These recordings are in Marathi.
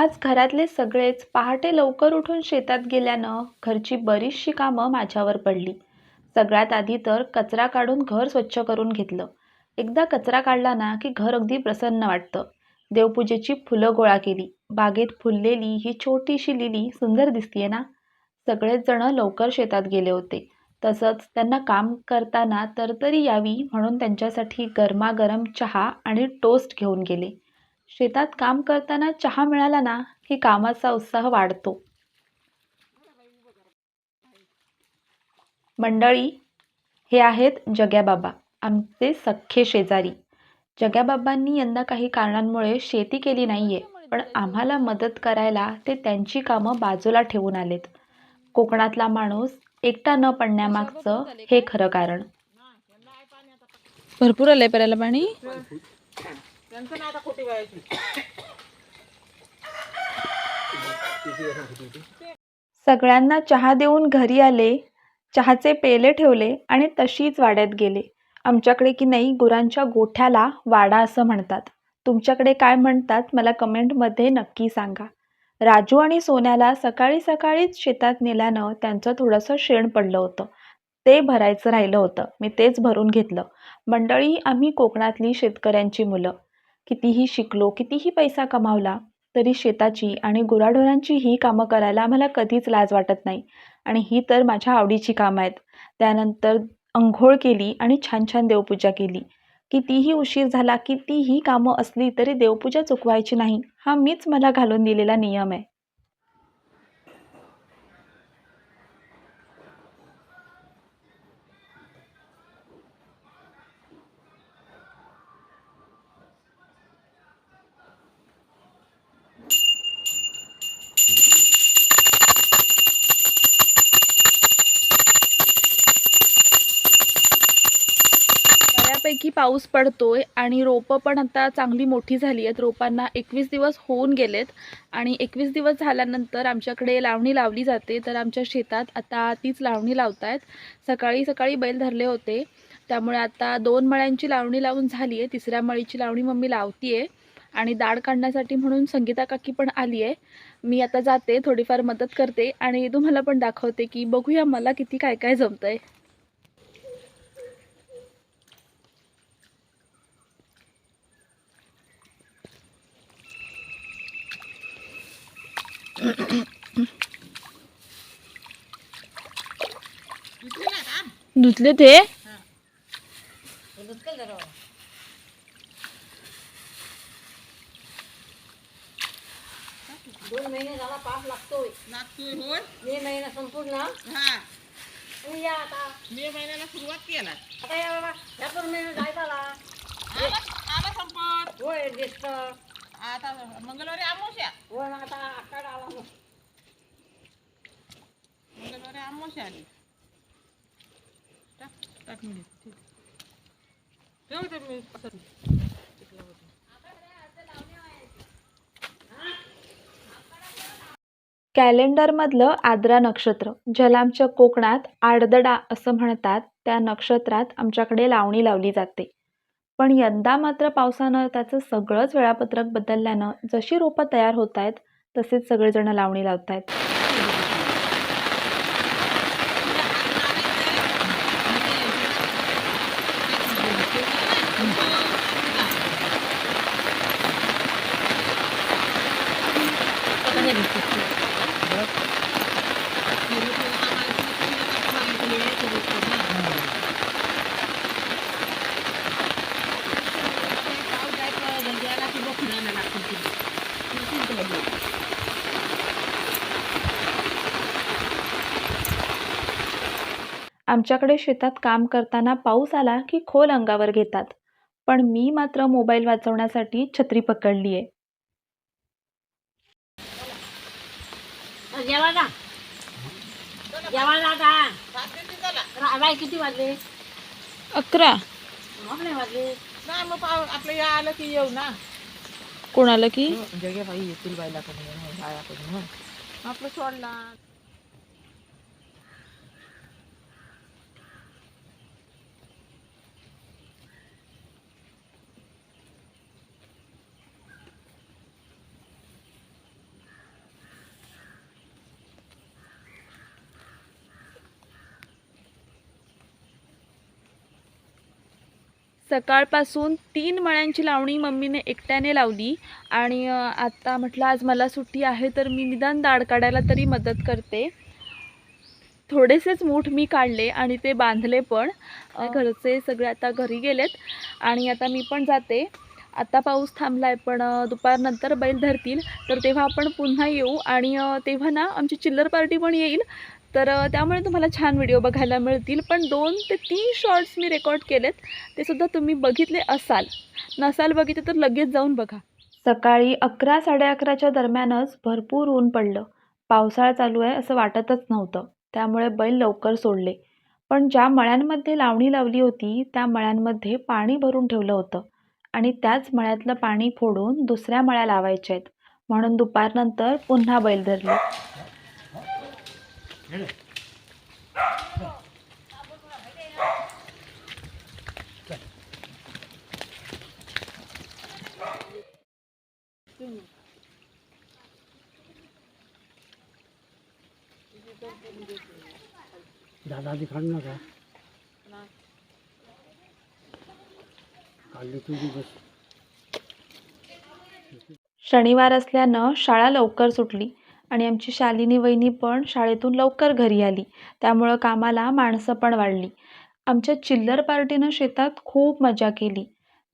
आज घरातले सगळेच पहाटे लवकर उठून शेतात गेल्यानं घरची बरीचशी कामं माझ्यावर पडली. सगळ्यात आधी तर कचरा काढून घर स्वच्छ करून घेतलं. एकदा कचरा काढला ना की घर अगदी प्रसन्न वाटतं. देवपूजेची फुलं गोळा केली. बागेत फुललेली ही छोटीशी लिली सुंदर दिसतीये ना? सगळेच जण लवकर शेतात गेले होते. तसंच त्यांना काम करताना तरतरी यावी म्हणून त्यांच्यासाठी गरमागरम चहा आणि टोस्ट घेऊन गेले. शेतात काम करताना चहा मिळाला ना की कामाचा उत्साह वाढतो. मंडळी हे आहेत जग्याबाबा आमचे सख्खे शेजारी. जग्याबाबांनी यंदा काही कारणांमुळे शेती केली नाहीये पण आम्हाला मदत करायला ते त्यांची कामं बाजूला ठेवून आलेत. कोकणातला माणूस एकटा न पडण्यामागचं हे खरं कारण. भरपूर आलंय प्यायला पाणी? त्यांचं ना आता खोटी व्हायची सगळ्यांना चहा देऊन घरी आले चहाचे पेले ठेवले आणि तशीच वाड्यात गेले. आमच्याकडे की नाही गुरांच्या गोठ्याला वाडा असं म्हणतात. तुमच्याकडे काय म्हणतात मला कमेंटमध्ये नक्की सांगा. राजू आणि सोन्याला सकाळी सकाळीच शेतात नेल्यानं त्यांचं थोडंसं शेण पडलं होतं. ते भरायचं राहिलं होतं. मी तेच भरून घेतलं. मंडळी आम्ही कोकणातली शेतकऱ्यांची मुलं. कितीही शिकलो कितीही पैसा कमावला तरी शेताची आणि गुराढोरांची ही कामं करायला आम्हाला कधीच लाज वाटत नाही. आणि ही तर माझ्या आवडीची कामं आहेत. त्यानंतर अंघोळ केली आणि छान छान देवपूजा केली. कितीही उशीर झाला कितीही कामं असली तरी देवपूजा चुकवायची नाही. हा मीच मला घालून दिलेला नियम आहे. पाऊस पडतोय आणि रोपं पण आता चांगली मोठी झाली आहेत. रोपांना एकवीस दिवस होऊन गेलेत आणि एकवीस दिवस झाल्यानंतर आमच्याकडे लावणी लावली जाते. तर आमच्या शेतात आता तीच लावणी लावत आहेत सकाळी सकाळी बैल धरले होते. त्यामुळे आता दोन मळ्यांची लावणी लावून झाली आहे. तिसऱ्या मळीची लावणी मम्मी लावती आहे आणि दाढ काढण्यासाठी म्हणून संगीता काकी पण आली आहे मी आता जाते थोडीफार मदत करते आणि तुम्हाला पण दाखवते की बघूया मला किती काय काय जमतंय. धुतले ते? दोन महिने झाला पास लागतोय होय? मे महिना संपूर्ण. हा. तुम्ही या आता. मे महिन्याला सुरुवात केला. आता या बाबा. या दोन महिने जायचा आला. आला आला संपत. होय ज्येष्ठ. आता मंगळवारी आमोश्या आता आकाड आला मग. मंगळवारी आमोश्या आली टाक टाक मी ठीक. ठेव ते मी पसरतो. कॅलेंडरमधलं आद्रा नक्षत्र ज्याला आमच्या कोकणात आडदडा असं म्हणतात त्या नक्षत्रात आमच्याकडे लावणी लावली जाते. पण यंदा मात्र पावसानं त्याचं सगळंच वेळापत्रक बदलल्यानं जशी रोपं तयार होत आहेत तसेच सगळेजण लावणी लावत आहेत पाऊस जायचं, जल्दी आला की बघ फिरायला लागतं तिथे. तिथून ते बघ. आमच्याकडे शेतात काम करताना पाऊस आला की खोल अंगावर घेतात पण मी मात्र मोबाईल वाचवण्यासाठी छत्री पकडली आहे किती वाजले? अकरा. वाजले. नाही मग पाव आपलं या आलं की येऊ ना. कोणाला की? जगे बाई येतील बायला कडून आपलं सोडला. सकाळपासून तीन मळ्यांची लावणी मम्मीने एकट्याने लावली. आणि आता म्हटलं आज मला सुट्टी आहे तर मी निदान दाढ काढायला तरी मदत करते. थोडेसेच मूठ मी काढले आणि ते बांधले पण. घरचे सगळे आता घरी गेलेत आणि आता मी पण जाते. आता पाऊस थांबला आहे पण दुपारनंतर बैल धरतील. तर तेव्हा आपण पुन्हा येऊ आणि तेव्हा ना आमची चिल्लर पार्टी पण येईल. तर त्यामुळे तुम्हाला छान व्हिडिओ बघायला मिळतील. पण दोन ते तीन शॉर्ट्स मी रेकॉर्ड केलेत. ते सुद्धा तुम्ही बघितले असाल. नसाल बघितले तर लगेच जाऊन बघा. सकाळी अकरा साडे अकराच्या दरम्यानच भरपूर ऊन पडलं. पावसाळा चालू आहे असं वाटतच नव्हतं. त्यामुळे बैल लवकर सोडले. पण ज्या मळ्यांमध्ये लावणी लावली होती त्या मळ्यांमध्ये पाणी भरून ठेवलं होतं. आणि त्याच मळ्यातलं पाणी फोडून दुसऱ्या मळ्या लावायच्या आहेत. म्हणून दुपारनंतर पुन्हा बैल धरले. दादाजी काढू नका काढली तुझी बस शनिवार असल्यानं शाळा लवकर सुटली आणि आमची शालिनी वहिनी पण शाळेतून लवकर घरी आली. त्यामुळं कामाला माणसं पण वाढली. आमच्या चिल्लर पार्टीनं शेतात खूप मजा केली.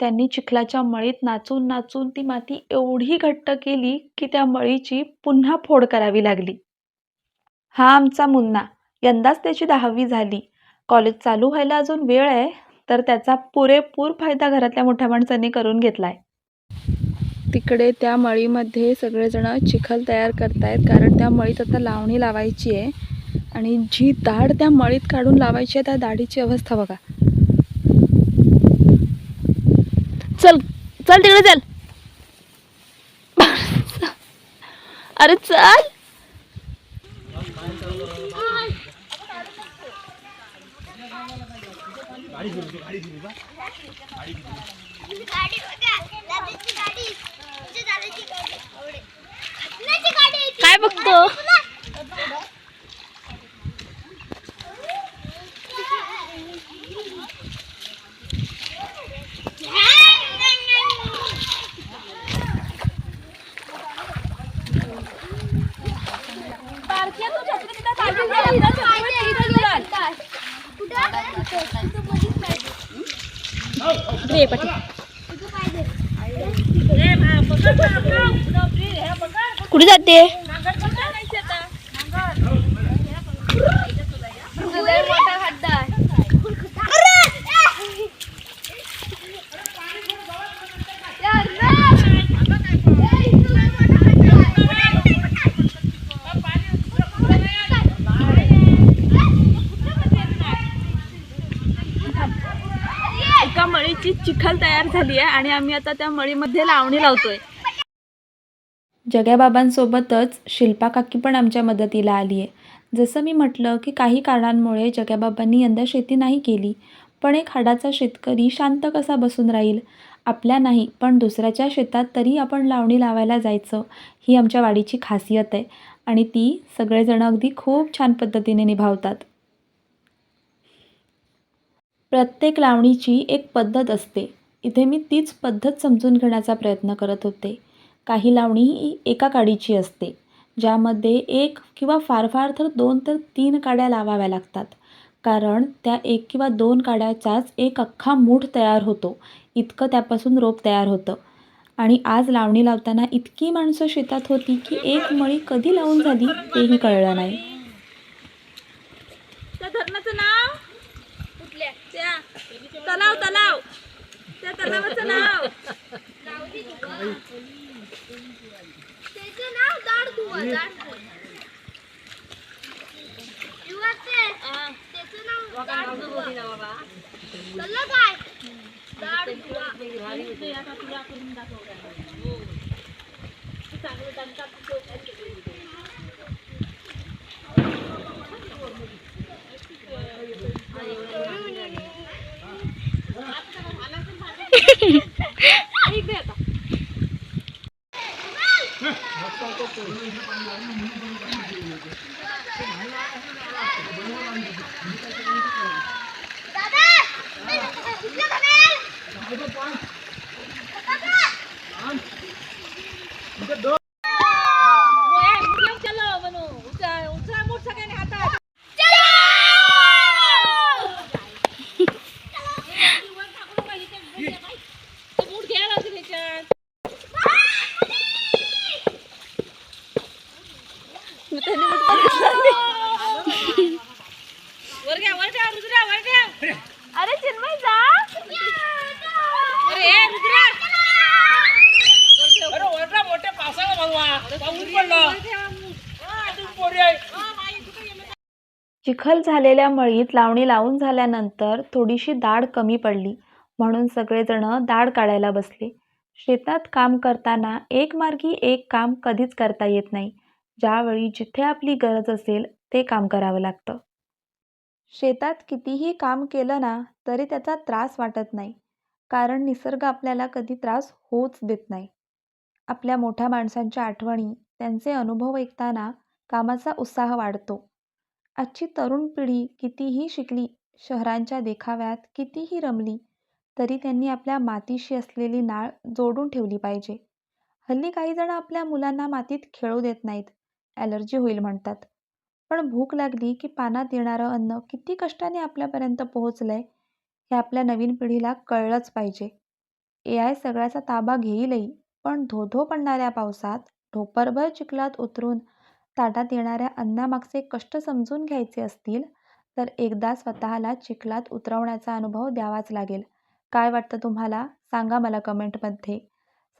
त्यांनी चिखलाच्या मळीत नाचून नाचून ती माती एवढी घट्ट केली की त्या मळीची पुन्हा फोड करावी लागली. हा आमचा मुन्ना. यंदाच त्याची दहावी झाली. कॉलेज चालू व्हायला अजून वेळ आहे तर त्याचा पुरेपूर फायदा घरातल्या मोठ्या माणसांनी करून घेतला आहे तिकडे त्या मळीमध्ये सगळेजणं चिखल तयार करतायत कारण त्या मळीत आता लावणी लावायची आहे. आणि जी दाढ त्या मळीत काढून लावायची आहे त्या दाढीची अवस्था बघा. चल चल तिकडे चल. अरे चल. गाडी बघा दादाची गाडी तुझी दादाची गाडी आवडे खतनाची गाडी आहे ती. काय बघतो रे पाठी. कुठे जाते? तयार झाली आहे आणि आम्ही आता त्या मळीमध्ये लावणी लावतोय. जग्याबाबांसोबतच शिल्पा काकी पण आमच्या मदतीला आली आहे. जसं मी म्हटलं की काही कारणांमुळे जग्याबाबांनी यंदा शेती नाही केली पण एक हाडाचा शेतकरी शांत कसा बसून राहील? आपल्या नाही पण दुसऱ्याच्या शेतात तरी आपण लावणी लावायला जायचं ही आमच्या वाडीची खासियत आहे आणि ती सगळेजण अगदी खूप छान पद्धतीने निभावतात. प्रत्येक लावणीची एक पद्धत असते. इथे मी तीच पद्धत समजून घेण्याचा प्रयत्न करत होते. काही लावणी ही एका काडीची असते ज्यामध्ये एक किंवा फार फार तर दोन तर तीन काड्या लावाव्या लागतात. कारण त्या एक किंवा दोन काड्याचाच एक अख्खा मूठ तयार होतो. इतकं त्यापासून रोप तयार होतं. आणि आज लावणी लावताना इतकी माणसं शेतात होती की एक मळी कधी लावून झाली तेही कळलं नाही. त्या धरणाचं नाव? कुठल्या? त्या. तलाव तलाव. त्या तलावाचं नाव त्याचं नाव दाड दुवा दाड दुवा. त्याचं नाव दाड दुवा. कळलं काय दाड दुवा. दादा कुठलं कमेल अरे चिखल झालेल्या मळीत लावणी लावून झाल्यानंतर थोडीशी दाढ कमी पडली. म्हणून सगळेजण दाढ काढायला बसले. शेतात काम करताना एक मार्गी एक काम कधीच करता येत नाही. ज्यावेळी जिथे आपली गरज असेल ते काम करावं लागतं. शेतात कितीही काम केलं ना तरी त्याचा त्रास वाटत नाही. कारण निसर्ग आपल्याला कधी त्रास होऊच देत नाही. आपल्या मोठ्या माणसांच्या आठवणी त्यांचे अनुभव ऐकताना कामाचा उत्साह वाढतो. आजची तरुण पिढी कितीही शिकली शहरांच्या देखाव्यात कितीही रमली तरी त्यांनी आपल्या मातीशी असलेली नाळ जोडून ठेवली पाहिजे. हल्ली काही जण आपल्या मुलांना मातीत खेळू देत नाहीत ॲलर्जी होईल म्हणतात. पण भूक लागली की पानात येणारं अन्न किती कष्टाने आपल्यापर्यंत पोहोचलं आहे हे आपल्या नवीन पिढीला कळलंच पाहिजे. ए आय सगळ्याचा ताबा घेईलही पण धोधो पडणाऱ्या पावसात ढोपरभर चिखलात उतरून ताटात येणाऱ्या अन्नामागचे कष्ट समजून घ्यायचे असतील तर एकदा स्वतःला चिखलात उतरवण्याचा अनुभव द्यावाच लागेल. काय वाटतं तुम्हाला? सांगा मला कमेंटमध्ये.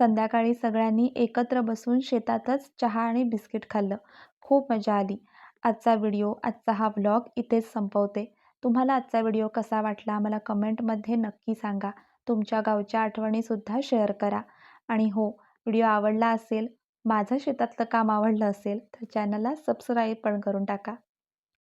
संध्याकाळी सगळ्यांनी एकत्र बसून शेतातच चहा आणि बिस्किट खाल्लं. खूप मजा आली. आजचा व्हिडिओ आजचा हा व्लॉग इथेच संपवते. तुम्हाला आजचा व्हिडिओ कसा वाटला मला कमेंटमध्ये नक्की सांगा. तुमच्या गावच्या आठवणीसुद्धा शेअर करा. आणि हो व्हिडिओ आवडला असेल माझं शेतातलं काम आवडलं असेल तर चॅनलला सबस्क्राईब पण करून टाका.